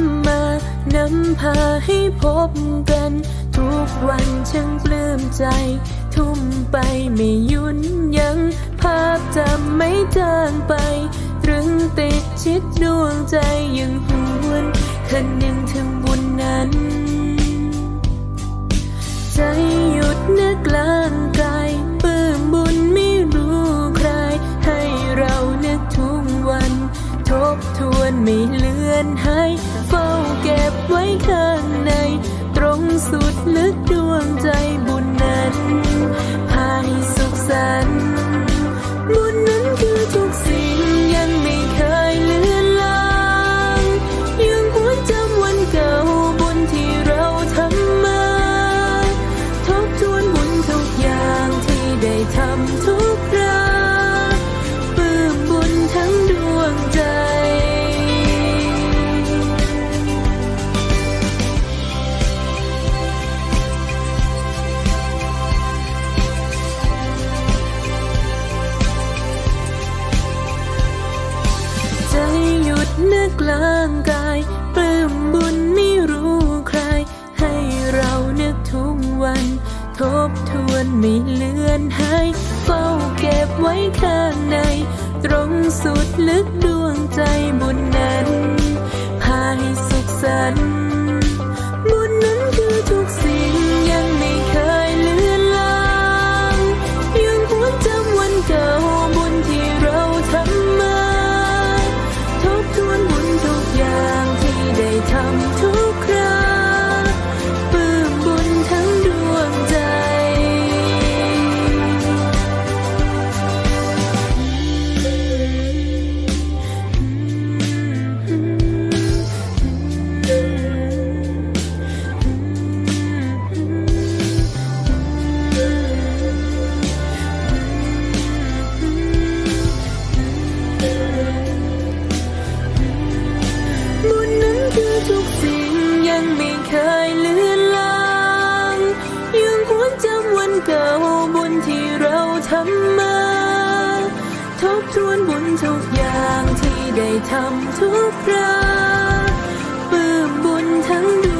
ำมานำพาให้พบกัน ทุกวันช่างปลื้มใจ ทุ่มไปไม่ยุนยัง ภาพจำไม่จางไป ตรึงติดชิดดวงใจยังหวนคันยังถึงบุญนั้น ใจหยุดนึกกลางกายปลื้มบุญไม่รู้ใคร ให้เรานึกทุกวัน ทบทวน ไม่เลือนหายเฝ้าเก็บไว้ข้างใน ตรงสุดลึกดวงใจ ลางกาย ปลื้มบุญไม่รู้ใคร ให้เรานึกทุกวัน ทบทวนไม่เลือนหายเฝ้าเก็บไว้ข้างใน ตรงสุดลึกดวงใจบุญนั้นพาให้สุขสันต์ บุญนั้นคือทุกสิ่งยังไม่เคยเลือนลางยังหวนจำวันเก่าบุญที่เราทำมา ทบทวนบุญทุกอย่างที่ได้ทำทุกคราปลื้มบุญทั้งดวง